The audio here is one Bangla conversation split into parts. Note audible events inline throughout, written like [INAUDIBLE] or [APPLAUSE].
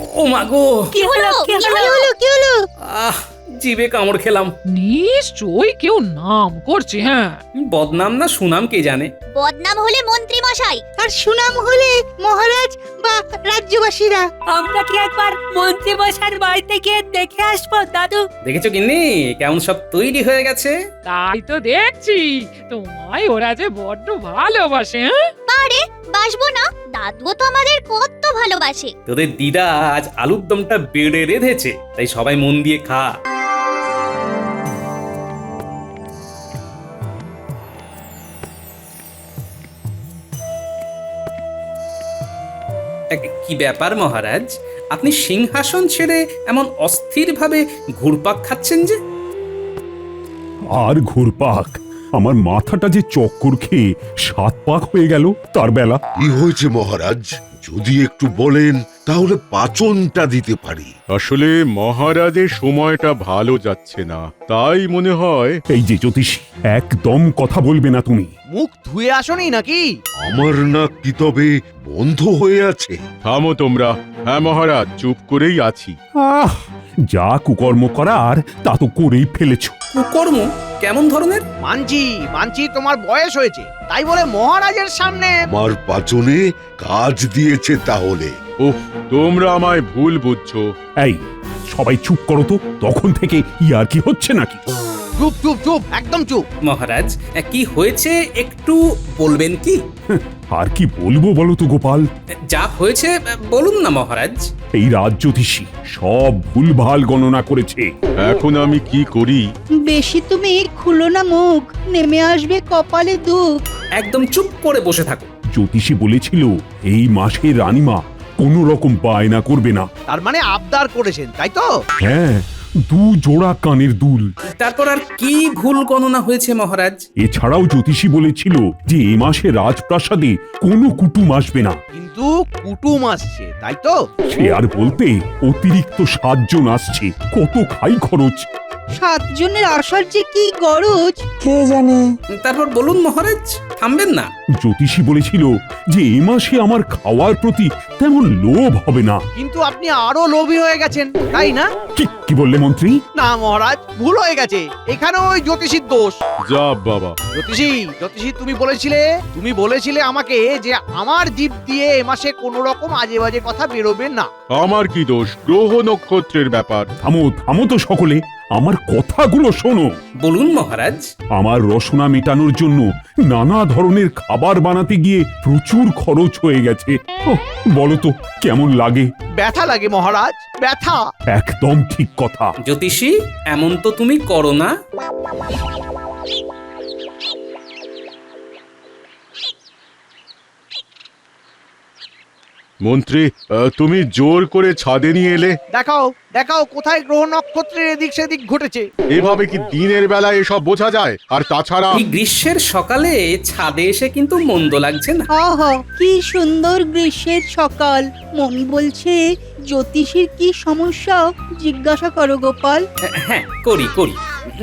ও মা গো। কি হলো? কি হলো? কি হলো? আহ জিভে কামড় খেলাম। নিশ্চয়ই কেউ নাম করছে হ্যাঁ। বদনাম না সুনাম কে জানে? বদনাম হলে মন্ত্রী মশাই। আর সুনাম হলে মহারাজ বা রাজ্যবাসীরা। আমরা কি একবার মন্ত্রী মশাইয়ের বাড়িতে গিয়ে দেখে আসব দাদু? দেখেছ কিন্নি কেমন সব তৈরি হয়ে গেছে? তাই তো দেখছি। তোমায় ওরা যে বড্ড ভালোবাসে হ্যাঁ? আরে বাসবো না দাদুও তো আমাদের কত ভালোবাসে। তোদের দিদা আজ আলুর দমটা বেড়ে রেধেছে তাই সবাই মন দিয়ে খা। কি ব্যাপার মহারাজ? আপনি সিংহাসন ছেড়ে এমন অস্থিরভাবে ঘুরপাক খাচ্ছেন যে? আর ঘুরপাক? আমার মাথাটা যে চক্কর খেয়ে সাত পাক হয়ে গেল তার বেলা। কি হয়েছে মহারাজ? যদি একটু বলেন তাহলে পাচনটা দিতে পারি। আসলে মহারাজের সময়টা ভালো যাচ্ছে না তাই মনে হয় এই যে জ্যোতিষ একদম কথা বলবে না তুমি। মুখ ধুয়ে আসনি নাকি? আমার নাক কি তবে বন্ধ হয়ে আছে। থামো তোমরা। হ্যাঁ মহারাজ চুপ করেই আছি। আহ যা কুকর্ম করার তা তো করেই ফেলেছ। কুকর্ম? কেমন ধরনের? মানছি মানছি তোমার বয়স হয়েছে। তাই বলে মহারাজের সামনে আমার পাচনে কাজ দিয়েছে তাহলে। ওহ তোমরা আমায় ভুল বুঝছ। এই সবাই চুপ করো তো তখন থেকে ইয়ার কি হচ্ছে নাকি? চুপ চুপ চুপ একদম চুপ। মহারাজ কি হয়েছে একটু বলবেন কি? [LAUGHS] আর কি বলব বলো তো গোপাল? যা হয়েছে বলুন না মহারাজ। এই রাজ্যতীষী সব ভুলভাল গণনা করেছে। এখন আমি কি করি? বেশি তুমি খুলো না মুখ নেমে আসবে কপালে দুঃখ। একদম চুপ করে বসে থাকো। জ্যোতিষী বলেছিল এই মাসে রানীমা কোনো রকম বায়না করবে না। তার মানে আবদার করেছেন তাই তো? হ্যাঁ দু জোড়া কানের দুল। তারপর আর কি ভুল গণনা হয়েছে মহারাজ? এছাড়াও জ্যোতিষী বলেছিল যে এ মাসে রাজপ্রাসাদে কোনো কুটুম আসবে না। কিন্তু কুটুম আসছে তাই তো? সে আর বলতে অতিরিক্ত সাতজন আসছে। কত খাই খরচ? সাতজনের আসার যে কি গরজ? তারপর বলুন মহারাজ থামবেন না। জ্যোতিষী বলেছিল যে এ মাসে আমার খাওয়ার প্রতি তেমন লোভ হবে না। কিন্তু আপনি আরও লোভী হয়ে গেছেন তাই না? কি কি বললে মন্ত্রী? না মহারাজ ভুল হয়ে গেছে। এখানে ওই জ্যোতিষীর দোষ। যা বাবা। জ্যোতিষী জ্যোতিষী তুমি বলেছিলে তুমি বলেছিলে আমাকে যে আমার জীব দিয়ে এ মাসে কোনো রকম আজে বাজে কথা বেরোবে না। আমার কি দোষ? গ্রহ নক্ষত্রের ব্যাপার। থামো থামো তো সকলে। আমার কথাগুলো শোনো। বলুন মহারাজ। আমার রসনা মেটানোর জন্য নানা ধরনের খাবার বানাতে গিয়ে প্রচুর খরচ হয়ে গেছে। ওহ, বলো তো কেমন লাগে? ব্যথা লাগে মহারাজ ব্যথা। একদম ঠিক কথা। জ্যোতিষী এমন তো তুমি করো না। মন্ত্রী আহ, তুমি জোর করে ছাদে নিয়ে এলে। দেখাও দেখাও কোথায় গ্রহ নক্ষত্রের এদিক সেদিক ঘটেছে। এভাবে কি দিনের বেলা এসব বোঝা যায়? আর তাছাড়া এই গ্রীষ্মের সকালে ছাদে এসে কিন্তু মন্দ লাগছে না। আহ কি সুন্দর গ্রীষ্মের সকাল। মন বলছে জ্যোতিষীর কি সমস্যা? জিজ্ঞাসা করো গোপাল। হ্যাঁ করি করি।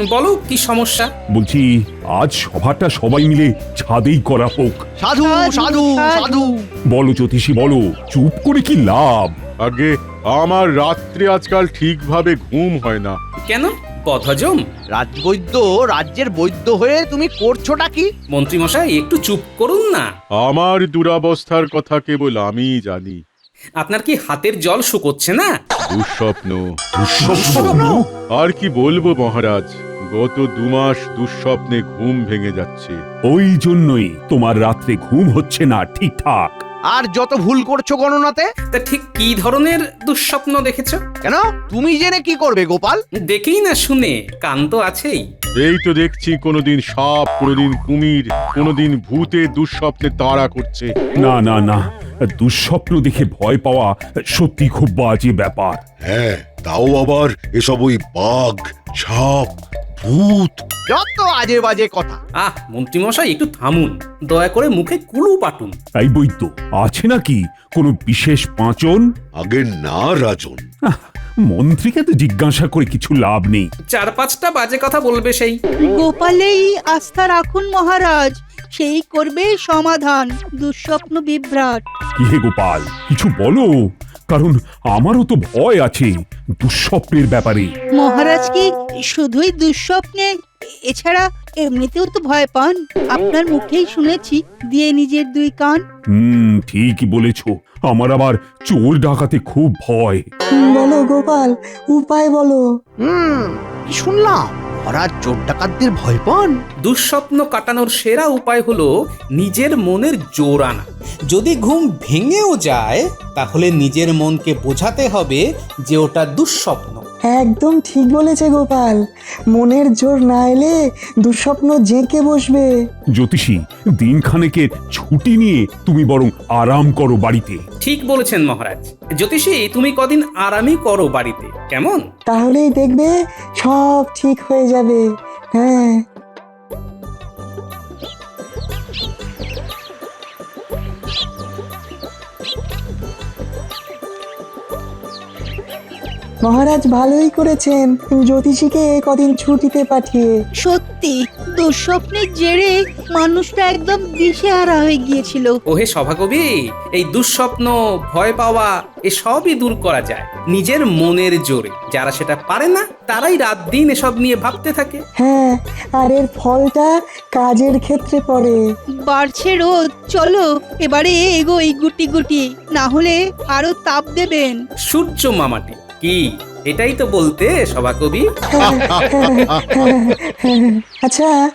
বলো কি সমস্যা? বলছি আজ সভাটা সবাই মিলে ছাদেই করা হোক। সাধু সাধু সাধু বলো জ্যোতিষী বলো চুপ করে কি লাভ? আগে আমার রাত্রে আজকাল ঠিকভাবে ঘুম হয় না। কেন? বধজম রাজবৈদ্য রাজ্যের বৈদ্য হয়ে তুমি করছোটা কি? মন্ত্রীমশাই একটু চুপ করুন না। আমার দুরাবস্থার কথা কেবল আমিই জানি। আপনার কি হাতের জল শুকোচ্ছে না? দুঃস্বপ্ন? দুঃস্বপ্ন? আর কি বলব মহারাজ? গত দু মাস দুঃস্বপ্নে ঘুম ভেঙে যাচ্ছে। ওই জন্যই তোমার রাত্রে ঘুম হচ্ছে না ঠিকঠাক। আর যত ভুল করছ গণনাতে তা ঠিক কি ধরনের দুঃস্বপ্ন দেখেছ? কেন? তুমি জেনে কি করবে গোপাল? দেখেই না শুনে কান তো আছেই। এই তো দেখছি কোনোদিন সাপ কোনোদিন কুমির কোনোদিন ভূতে দুঃস্বপ্নে তাড়া করছে। না না না দুঃস্বপ্ন দেখে ভয় পাওয়া সত্যি খুব বাজে ব্যাপার। হ্যাঁ তাও আবার এসব ওই বাঘ সাপ ভূত। যত আজে বাজে কথা। আহ মন্ত্রীমশাই একটু থামুন। দয়া করে মুখে কুলু পাটুন। এই বৈদ্য আছে নাকি কোনো বিশেষ পাঁচন? আগে না রাজন। আহ, মন্ত্রীকে তো জিজ্ঞাসা করে কিছু লাভ নেই। চার পাঁচটা বাজে কথা বলবে সেই। গোপালেই আস্থা রাখুন মহারাজ সেই করবে সমাধান দুঃস্বপ্ন বিভ্রাট। কি হে গোপাল কিছু বলো? কারণ আমারও তো ভয় আছে দুঃস্বপ্নের ব্যাপারে। মহারাজ কি শুধুই দুঃস্বপ্নে? এছাড়া এমনিতেও তো ভয় পান। আপনার মুখেই শুনেছি দিয়ে নিজের দুই কান। হুম ঠিকই বলেছ। আমার আবার চোর ডাকাতে খুব ভয়। বলো গোপাল উপায় বলো। হুম কি শুনলাম? মহারাজ চোর ডাকাতদের ভয় পান। দুঃস্বপ্ন কাটানোর সেরা উপায় হলো নিজের মনের জোর আনা। যদি ঘুম ভেঙেও যায়, তাহলে নিজের মনকে বোঝাতে হবে যে ওটা দুঃস্বপ্ন। একদম ঠিক বলেছে গোপাল। মনের জোর না এলে দুঃস্বপ্ন জেঁকে বসবে। জ্যোতিষী দিনখানেকের ছুটি নিয়ে তুমি বরং আরাম করো বাড়িতে। ঠিক বলেছেন মহারাজ। জ্যোতিষী তুমি কদিন আরামই করো বাড়িতে। কেমন? তাহলেই দেখবে সব ঠিক হয়ে যাবে। হ্যাঁ। মহারাজ ভালোই করেছেন। জ্যোতিষীকে কদিন ছুটিতে পাঠিয়ে। সত্যি দুঃস্বপ্নের জেরে মানুষটা একদম দিশেহারা হয়ে গিয়েছিল। ওহে সভাকবি এই দুঃস্বপ্ন ভয় পাওয়া এসবই দূর করা যায় নিজের মনের জোরে। যারা সেটা পারে না তারাই রাত দিন এসব নিয়ে ভাবতে থাকে। হ্যাঁ আর এর ফলটা কাজের ক্ষেত্রে পড়ে। বাড়ছে রোদ চলো এবারে এগোই গুটি গুটি না হলে আরও তাপ দেবেন। সূর্য মামাটি কি? এটাই তো বলতে সভাকবি আচ্ছা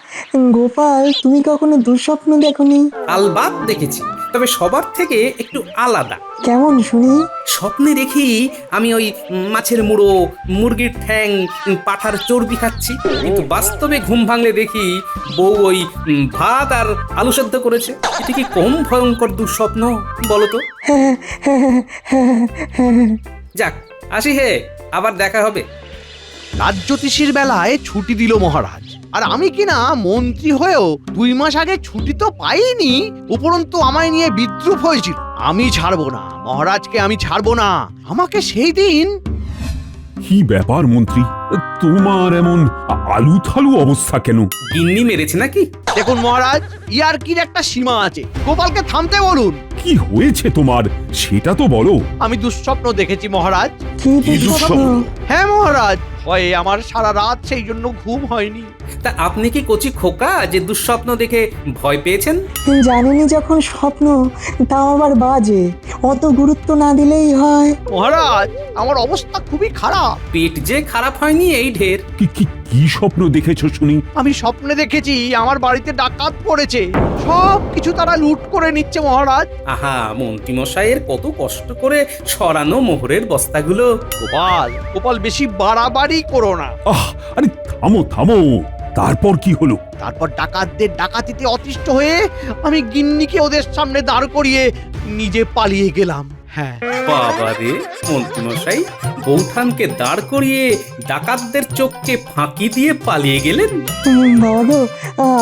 গোপাল তুমি কখনো দুঃস্বপ্ন দেখনি? আলবাত দেখেছি তবে সবার থেকে একটু আলাদা। কেমন শুনি? স্বপ্নে দেখি আমি ওই মাছের মুড়ো মুরগির ঠ্যাং পাঠার চর্বি খাচ্ছি। কিন্তু বাস্তবে ঘুম ভাঙলে দেখি বউ ওই ভাত আর আলু সেদ্ধ করেছে। এটা কি কম ভয়ঙ্কর দুঃস্বপ্ন বলো তো? [LAUGHS] যাক আসি হে আবার দেখা হবে। রাজ্যতীষীর বেলায় ছুটি দিল মহারাজ। আর আমি কিনা মন্ত্রী হয়েও দুই মাস আগে ছুটি তো পাইনি উপরন্তু আমায় নিয়ে বিদ্রুপ হয়েছিল। আমি ছাড়বো না মহারাজকে আমি ছাড়বো না। আমাকে সেই দিন কি ব্যাপার মন্ত্রী? তোমার এমন আলু থালু অবস্থা কেন? গিন্নি মেরেছে নাকি? দেখুন মহারাজ ইয়ার ইয়ার্কির একটা সীমা আছে। গোপালকে থামতে বলুন। কি হয়েছে তোমার? সেটা তো বলো। আমি দুঃস্বপ্ন দেখেছি মহারাজ। কি দুঃস্বপ্ন? হ্যাঁ মহারাজ। ভয়ে আমার সারা রাত সেই জন্য ঘুম হয়নি। তা আপনি কি কচি খোকা যে দুঃস্বপ্ন দেখে ভয় পেয়েছেন? জানেনি যখন স্বপ্ন তাও আবার বাজে। অত গুরুত্ব না দিলেই হয়। মহারাজ আমার অবস্থা খুবই খারাপ। পেট যে খারাপ হয়নি এই ঢের। কি কি কি স্বপ্ন দেখেছ শুনি? আমি স্বপ্নে দেখেছি আমার বাড়িতে ডাকাত পড়েছে। সব কিছু তারা লুট করে নিচ্ছে মহারাজ। আহা মন্ত্রীমশাইয়ের কত কষ্ট করে সরানো মোহরের বস্তাগুলো। গোপাল গোপাল বেশি বাড়াবাড়ি করো না। আহ আরে থামো থামো। তারপর কি হলো? তারপর ডাকাতদের ডাকাতিতে অতিষ্ঠ হয়ে আমি গিন্নিকে ওদের সামনে দাঁড় করিয়ে নিজে পালিয়ে গেলাম। হ্যাঁ। বাবা রে মন্ত্রীমশাই বৌঠানকে দাঁড় করিয়ে ডাকাতদের চোখকে ফাঁকি দিয়ে পালিয়ে গেলেন? বাবা গো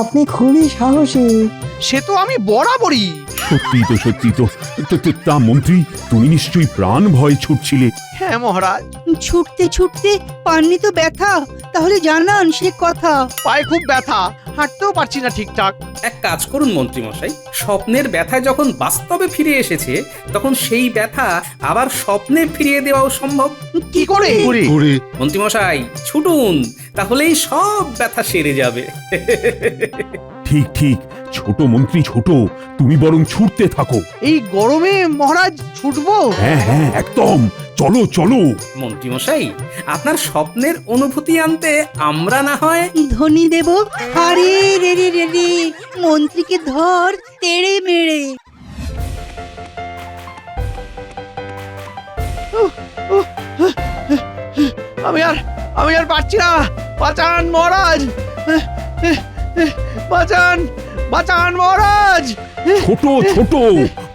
আপনি খুবই সাহসী। সে তো আমি বরাবরই। সত্যি তো সত্যি তো। তো- তো- তা মন্ত্রী তুমি নিশ্চয়ই প্রাণ ভয় ছুটছিলে। হ্যাঁ মহারাজ। ছুটতে ছুটতে পাননি তো ব্যথা। তাহলে জানান সে কথা। পায়ে খুব ব্যথা। হাঁটতেও পারছি না ঠিকঠাক। এক কাজ করুন মন্ত্রীমশাই স্বপ্নের ব্যথা যখন বাস্তবে ফিরে এসেছে তখন সেই ব্যথা আবার স্বপ্নে ফিরিয়ে দেওয়াও সম্ভব। কি করে? করে মন্ত্রীমশাই ছুটুন তাহলেই সব ব্যথা সেরে যাবে। ঠিক ঠিক ছোট মন্ত্রী ছোট তুমি বরং ছুটতে থাকো। এই গরমে মহারাজ ছুটবো? হ্যাঁ হ্যাঁ একদম। চলো চলো। মন্ত্রীমশাই আপনার স্বপ্নের অনুভূতি আনতে আমরা না হয় ধনী দেব? আরে রে রে রে রে। মন্ত্রীকে ধর তেড়ে মেরে। আমি আর আমি আর পারছি না। বাঁচান মহারাজ। বাঁচান বাঁচান মহারাজ। ছোট ছোট।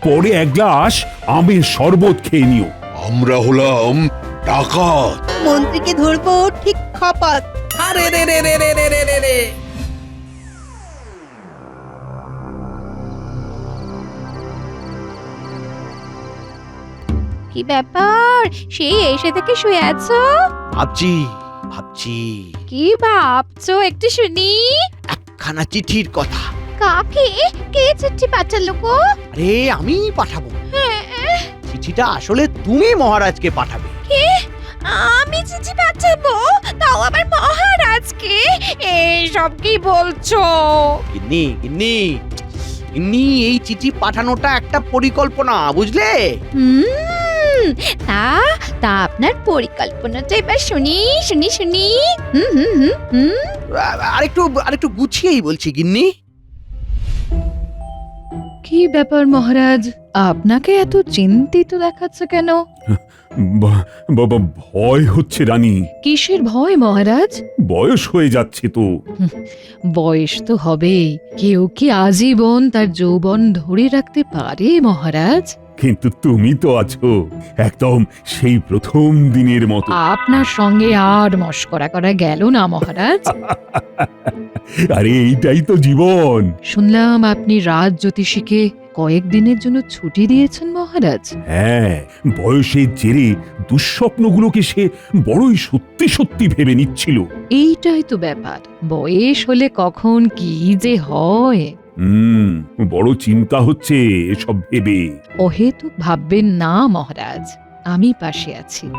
পরে এক গ্লাস আমের শরবত খেয়ে নিও। আমরা হলাম ডাকাত। মন্ত্রীকে ধরবো ঠিক খপাত। আরে রে রে রে রে রে রে রে রে। কি ব্যাপার? সেই এসে থেকে শুয়ে আছো? ভাবছি ভাবছি। কি ভাবছ একটু শুনি। একখানা চিঠির কথা। কাকে? কে চিঠি পাঠালো গো? আরে আমি পাঠাবো। হ্যাঁ, চিঠিটা আসলে তুমি মহারাজকে পাঠাবে। আমি চিঠি পাঠাবো? তাও আবার মহারাজকে? এইসব কি বলছো? গিন্নি গিন্নি গিন্নি এই চিঠি পাঠানোটা একটা পরিকল্পনা বুঝলে? হুম তা তা আপনার পরিকল্পনাটা এবার শুনি শুনি শুনি। হুম হুম হুম হুম। আরেকটু আরেকটু গুছিয়েই বলছি গিন্নি। কি ব্যাপার মহারাজ? আপনাকে এত চিন্তিত দেখাচ্ছে কেন? বাবা ভয় হচ্ছে রানী। কিসের ভয় মহারাজ? বয়স হয়ে যাচ্ছে তো। বয়স তো হবেই। কেউ কি আজীবন তার যৌবন ধরে রাখতে পারে মহারাজ? কিন্তু তুমি তো আছো একদম সেই প্রথম দিনের মতো। আপনার সঙ্গে আর মস্করা করা গেল না মহারাজ। [LAUGHS] আরে এইটাই তো জীবন। শুনলাম আপনি রাজ জ্যোতিষীকে কয়েকদিনের জন্য ছুটি দিয়েছেন মহারাজ। হ্যাঁ বয়সের জেরে দুঃস্বপ্নগুলোকে সে বড়ই সত্যি সত্যি ভেবে নিচ্ছিল। এইটাই তো ব্যাপার বয়স হলে কখন কি যে হয়। হুম বড় চিন্তা হচ্ছে এসব ভেবে। অহেতুক ভাববেন না মহারাজ। আমি পাশে আছি।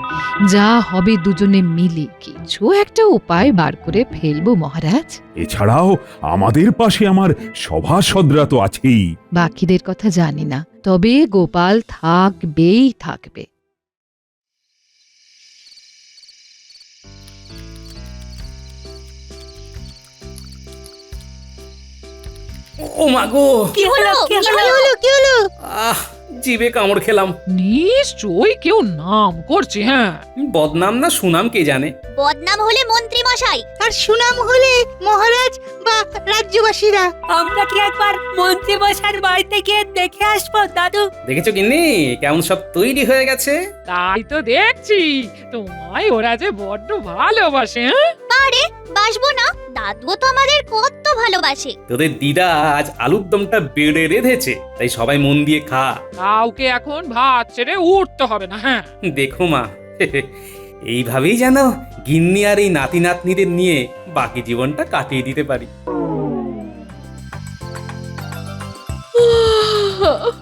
যা হবে দুজনে মিলে কিছু একটা উপায় বার করে ফেলব মহারাজ। এছাড়াও আমাদের পাশে আমার সভাসদরা তো আছেই। বাকিদের কথা জানি না তবে গোপাল থাকবেই থাকবে। ও মা গো। কি হলো? কি হলো? কি হলো? আহ জিভে কামড় খেলাম। নিশ্চয়ই কেউ নাম করছে হ্যাঁ। বদনাম না সুনাম কে জানে? বদনাম হলে মন্ত্রী মশাই। আর সুনাম হলে মহারাজ বা রাজ্যবাসীরা। আমরা কি একবার মন্ত্রী মশার বাড়িতে গিয়ে দেখে আসব দাদু? দেখেছ কিন্নি কেমন সব তৈরি হয়ে গেছে? তাই তো দেখছি। তোমায় ওরা যে বড্ড ভালোবাসে হ্যাঁ? বাসবো না দাদুও তো আমাদের কত ভালোবাসে। তোদের দিদা আজ আলুর দমটা বেড়ে রেধেছে তাই সবাই মন দিয়ে খা। কাউকে এখন ভাত ছেড়ে উঠতে হবে না হ্যাঁ। দেখো মা [LAUGHS] এইভাবেই যেন গিন্নি আর এই নাতি নাতনিদের নিয়ে বাকি জীবনটা কাটিয়ে দিতে পারি।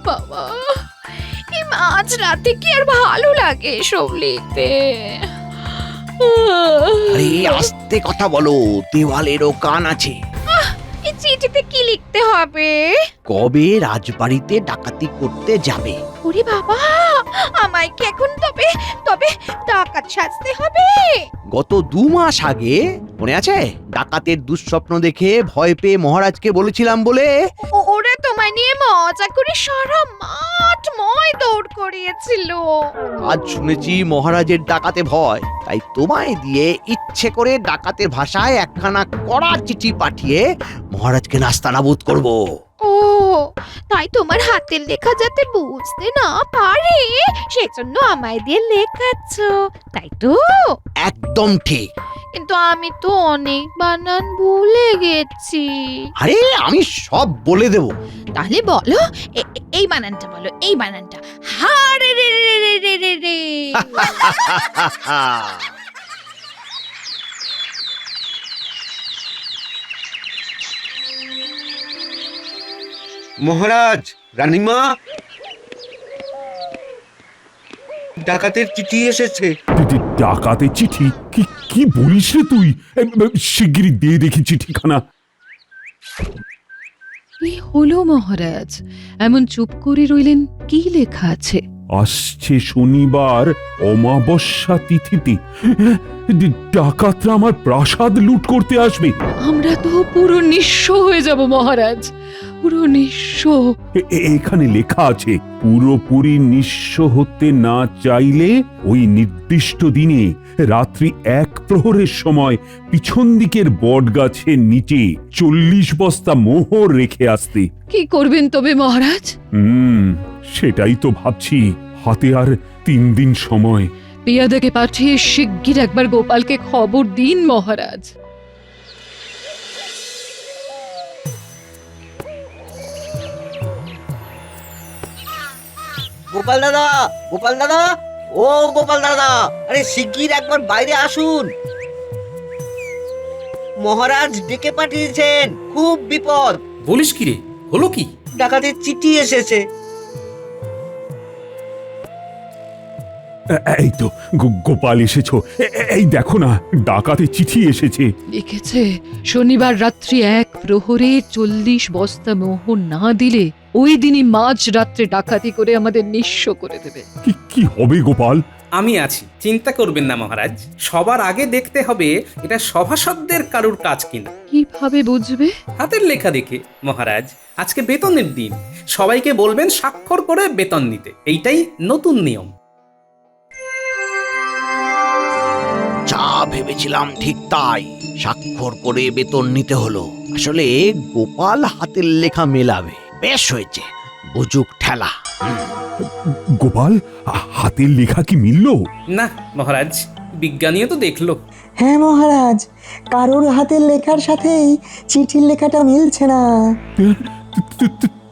বাবা এই মাঝ রাতে কি আর ভালো লাগে এসব লিখতে আরে আস্তে কথা বলো দেওয়ালেরও কান আছে। এই চিঠিতে কি লিখতে হবে? কবে রাজবাড়িতে ডাকাতি করতে যাবে? ওরে বাবা আমায় কি এখন তবে তবে ডাকাত সাজতে হবে? গত দু মাস আগে মনে আছে? ডাকাতের দুঃস্বপ্ন দেখে ভয় পেয়ে মহারাজকে বলেছিলাম বলে? ও- ওরা তোমায় নিয়ে মজা করে সারা মাঠ ময় দৌড় করিয়েছিল। আজ শুনেছি মহারাজের ডাকাতে ভয়। তাই তোমায় দিয়ে ইচ্ছে করে ডাকাতের ভাষায় একখানা কড়া চিঠি পাঠিয়ে মহারাজকে নাস্তানাবুদ করব। ও তাই তোমার হাতের লেখা যাতে বুঝতে না পারে সেজন্য আমায় দিয়ে লেখাচ্ছ তাই তো? একদম ঠিক। কিন্তু আমি তো অনেক বানান ভুলে গেছি। আরে আমি সব বলে দেব। তাহলে বলো? এই বানানটা বলো এই বানানটা। হা রে রে রে রে রে রে মহারাজ রানীমা। ডাকাতের চিঠি এসেছে। ডি- ডি- চিঠি কি কি বলিস রে তুই? শিগগিরই দিয়ে দেখি চিঠিখানা। কি হলো মহারাজ? এমন চুপ করে রইলেন কি লেখা আছে? আসছে শনিবার অমাবস্যা তিথিতে। ডাকাতরা আমার প্রাসাদ লুট করতে আসবে। আমরা তো পুরো নিঃস্ব হয়ে যাব মহারাজ। পুরো নিঃস্ব। এখানে লেখা আছে পুরোপুরি নিঃস্ব হতে না চাইলে ওই নির্দিষ্ট দিনে রাত্রি এক প্রহরের সময় পিছন দিকের বট গাছের নিচে চল্লিশ বস্তা মোহর রেখে আসতে। কি করবেন তবে মহারাজ? হুম সেটাই তো ভাবছি হাতে আর তিন দিন সময়। পেয়াদাকে পাঠিয়ে শিগগির একবার গোপালকে খবর দিন মহারাজ। গোপাল দাদা গোপাল দাদা? ও গোপাল দাদা আরে শিগগির একবার বাইরে আসুন। মহারাজ ডেকে পাঠিয়েছেন খুব বিপদ। বলিস কি রে হলো কি? ডাকাতের চিঠি এসেছে। এই তো গো- গোপাল এসেছ। এ- এ- এই দেখো না ডাকাতে চিঠি এসেছে। লিখেছে শনিবার রাত্রি এক প্রহরে চল্লিশ বস্তা মোহর না দিলে ওই দিনই মাঝ রাত্রে ডাকাতি করে আমাদের নিঃস্ব করে দেবে। কি কি হবে গোপাল? আমি আছি চিন্তা করবেন না মহারাজ। সবার আগে দেখতে হবে এটা সভাসদদের কারুর কাজ কিনা। কীভাবে বুঝবে? হাতের লেখা দেখে মহারাজ। আজকে বেতনের দিন। সবাইকে বলবেন স্বাক্ষর করে বেতন নিতে। এইটাই নতুন নিয়ম। যা ভেবেছিলাম ঠিক তাই। স্বাক্ষর করে বেতন নিতে হলো। আসলে গোপাল হাতের লেখা মেলাবে। বেশ হয়েছে। বুঝুক ঠেলা। গোপাল হাতের লেখা কি মিলল? না মহারাজ বিজ্ঞানীও তো দেখল। হ্যাঁ মহারাজ কারোর হাতের লেখার সাথেই চিঠির লেখাটা মিলছে না।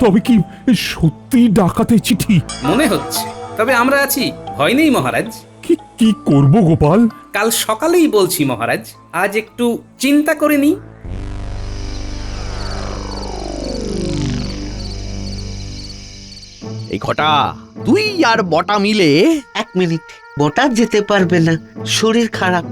তবে কি সত্যি ডাকাতে চিঠি? মনে হচ্ছে তবে আমরা আছি ভয় নেই মহারাজ। কি কি করব গোপাল? কাল সকালেই বলছি মহারাজ আজ একটু চিন্তা করে নিই। এই ঘটা। তুই আর বটা মিলে এক মিনিট বটা যেতে পারবে না শরীর খারাপ।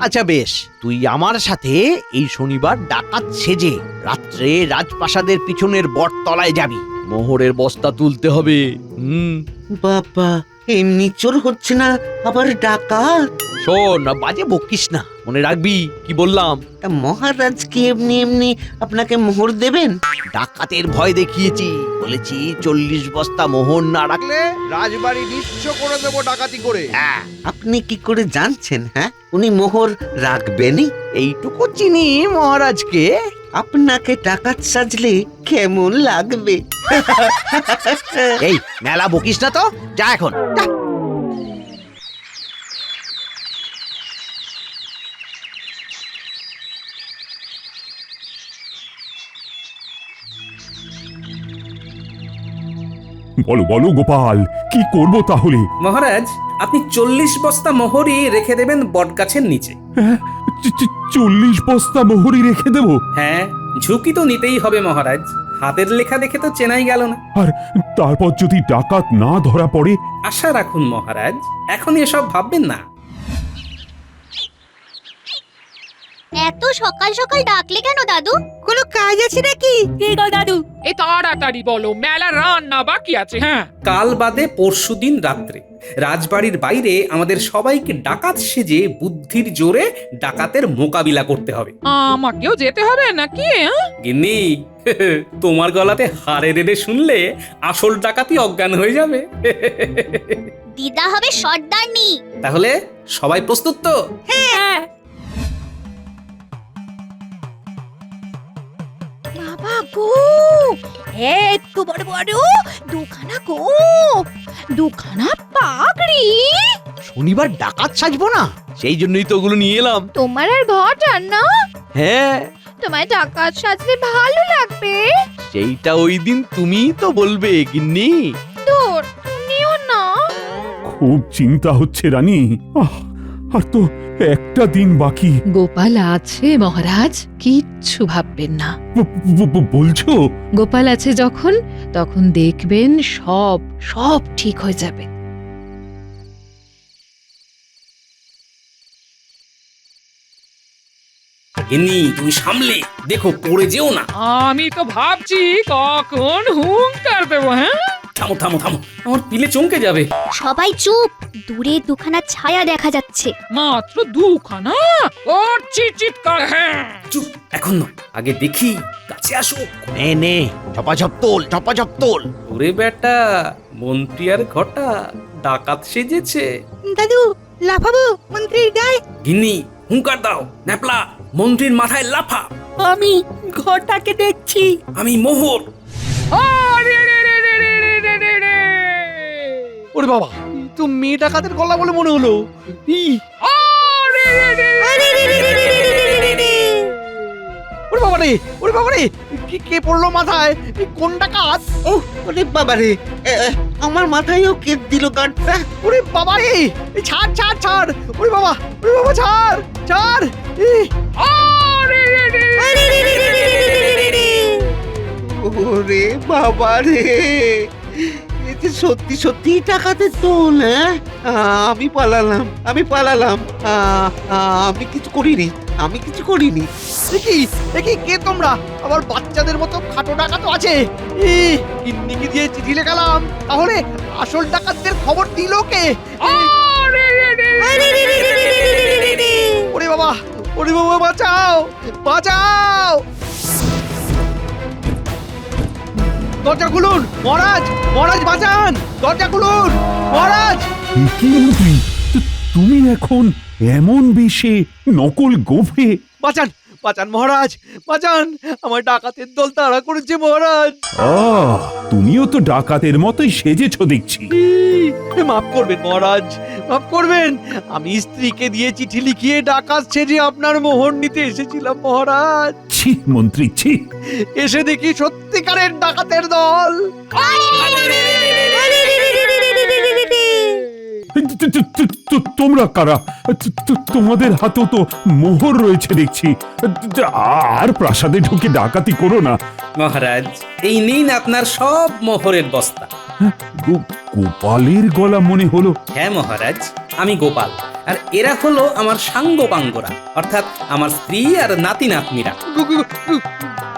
আচ্ছা বেশ। তুই আমার সাথে এই শনিবার ডাকাত সেজে রাত্রে রাজপ্রাসাদের পিছনের বটতলায় যাবি। মোহরের বস্তা তুলতে হবে। হুম। বাবা এমনি চোর হচ্ছে না আবার ডাকাত? শোন বাজে বকিস না। মনে রাখবি কি বললাম? তা মহারাজ কি এমনি এমনি আপনাকে মোহর দেবেন? ডাকাতের ভয় দেখিয়েছি। বলেছি চল্লিশ বস্তা মোহর না রাখলে রাজবাড়ি নিঃস্ব করে দেবো ডাকাতি করে। হ্যাঁ। আপনি কি করে জানছেন হ্যাঁ? উনি মোহর রাখবেনই? এইটুকু চিনি মহারাজকে। আপনাকে ডাকাত সাজলে কেমন লাগবে? এই মেলা বকিস না তো? যা এখন। যা। বলো বলো গোপাল কি করব তাহলে? মহারাজ আপনি চল্লিশ বস্তা মোহরি রেখে দেবেন বটগাছের নিচে। হ্যাঁ চল্লিশ বস্তা মোহরি রেখে দেব? হ্যাঁ ঝুঁকি তো নিতেই হবে মহারাজ হাতের লেখা দেখে তো চেনাই গেল না। আর তারপর যদি ডাকাত না ধরা পড়ে? আশা রাখুন মহারাজ এখন এসব ভাববেন না এত সকাল সকাল ডাকলে কেন দাদু? কোনো কাজ আছে নাকি? কি গো দাদু? এ তাড়াতাড়ি বলো মেলা রান্না বাকি আছে হ্যাঁ? কাল বাদে পরশুদিন রাত্রে। রাজবাড়ির বাইরে আমাদের সবাইকে ডাকাত সেজে বুদ্ধির জোরে ডাকাতের মোকাবিলা করতে হবে। আমাকেও যেতে হবে নাকি হ্যাঁ? গিন্নি [LAUGHS] তোমার গলাতে হারে রেড়ে শুনলে আসল ডাকাতি অজ্ঞান হয়ে যাবে। [LAUGHS] দিদা হবে সর্দারনি। তাহলে সবাই প্রস্তুত তো? হ্যাঁ। গো বড় বড় দুখানা গো দুখানা পাগড়ি। শনিবার ডাকাত সাজবো না? সেই জন্যই তো ওগুলো নিয়ে এলাম। তোমার আর ঘটার না হ্যাঁ। তোমার ডাকাত সাজলে ভালো লাগবে। সেইটা ওই দিন তুমিই তো বলবে গিন্নি। তোর নিও না। খুব চিন্তা হচ্ছে রানী। আহ, আর তো একটা দিন বাকি। গোপাল আছে মহারাজ? কিচ্ছু ভাববেন না। ব- ব- ব- বলছো? গোপাল আছে যখন তখন দেখবেন সব সব ঠিক হয়ে যাবে। গিন্নি তুমি সামলে। দেখো পড়ে যেও না। আমি তো ভাবছি কখন হুঙ্কার দেবো হ্যাঁ? থামো থামো থামো। আমার পিলে চমকে যাবে। সবাই চুপ। দূরে দুখানা ছায়া দেখা যাচ্ছে। মাত্র দুখানা? ওর চিৎকার হ্যাঁ। চুপ এখন না আগে দেখি কাছে আসো। নে নে ঝপাঝপ তোল ঝপাঝপ তোল। ওরে বেটা মন্ত্রী আর ঘটা ডাকাত সেজেছে। দাদু লাফাবো মন্ত্রীর গায়ে। গিন্নি হুঙ্কার দাও ন্যাপলা মন্ত্রীর মাথায় লাফা। আমি ঘরটাকে দেখছি। আমি মোহর। আরে ওরে বাবা তো মেয়ে ডাকাতের গলা বলে মনে হলো ই রে রে রে। ওরে বাবা রে ওরে বাবা রে কি কে পড়ল মাথায় কোন ডাকাত ও ওরে বাবারে এ, এ, আমার মাথায়ও কেট দিল কাঠটা ওরে বাবা রে ছাড় ছাড় ছাড় ওরে বাবা ওরে বাবা ছাড় ছাড় ই আরে রে যে সত্যি সত্যি টাকাতে তোল হ্যাঁ আমি পালালাম আমি পালালাম আমি কিছু করিনি আমি কিছু করিনি দেখি দেখি কে তোমরা আবার বাচ্চাদের মতো খাটো টাকা তো আছে কিন্নিকে দিয়ে চিঠি লেখালাম তাহলে আসল ডাকাতদের খবর দিল কে ওরে বাবা ওরে বাবা বাঁচাও বাঁচাও দরজা খুলুন। মহারাজ মহারাজ বাঁচান। দরজা খুলুন। মহারাজ। এ কি মন্ত্রী? তু- তুমি এখন এমন বেশে নকল গোফে বাঁচান। বাঁচান মহারাজ বাঁচান আমার ডাকাতের দল তাড়া করেছে মহারাজ আহ তুমিও তো ডাকাতের মতোই সেজেছ দেখছি ই, মাফ করবেন মহারাজ মাফ করবেন আমি স্ত্রীকে দিয়ে চিঠি লিখিয়ে ডাকাত সেজে আপনার মোহর নিতে এসেছিলাম মহারাজ ছি মন্ত্রী ছি এসে দেখি সত্যিকারের ডাকাতের দল তোমরা কারা? তোমাদের হাতেও তো মোহর রয়েছে দেখছি। আর প্রাসাদে ঢুকে ডাকাতি করো না। মহারাজ এই নিন আপনার সব মোহরের বস্তা। গোপালের গলা মনে হলো। হ্যাঁ মহারাজ আমি গোপাল। আর এরা হলো আমার সাঙ্গ পাঙ্গরা অর্থাৎ আমার স্ত্রী আর নাতি নাতনিরা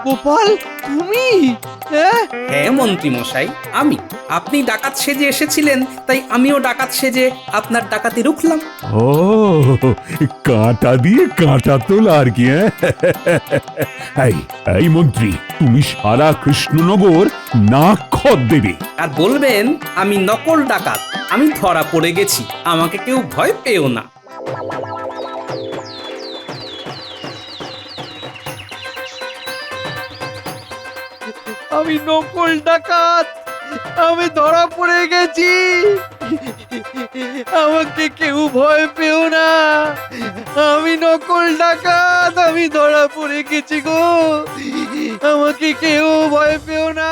গোপাল তুমি? হ্যাঁ? হ্যাঁ মন্ত্রী মশাই আমি। আপনি ডাকাত সেজে এসেছিলেন তাই আমিও ডাকাত সেজে আপনার ডাকাতি রুখলাম। ও কাঁটা দিয়ে কাঁটা তোলা আর কি হ্যাঁ? এই এই মন্ত্রী তুমি সারা কৃষ্ণনগর নাক খত দেবে। আর বলবেন আমি নকল ডাকাত। আমি ধরা পড়ে গেছি আমাকে কেউ ভয় পেও না। আমি নকল ডাকাত। আমি ধরা পড়ে গেছি। আমাকে কেউ ভয় পেও না। আমি নকল ডাকাত, আমি ধরা পড়ে গেছি গো। আমাকে কেউ ভয় পেও না।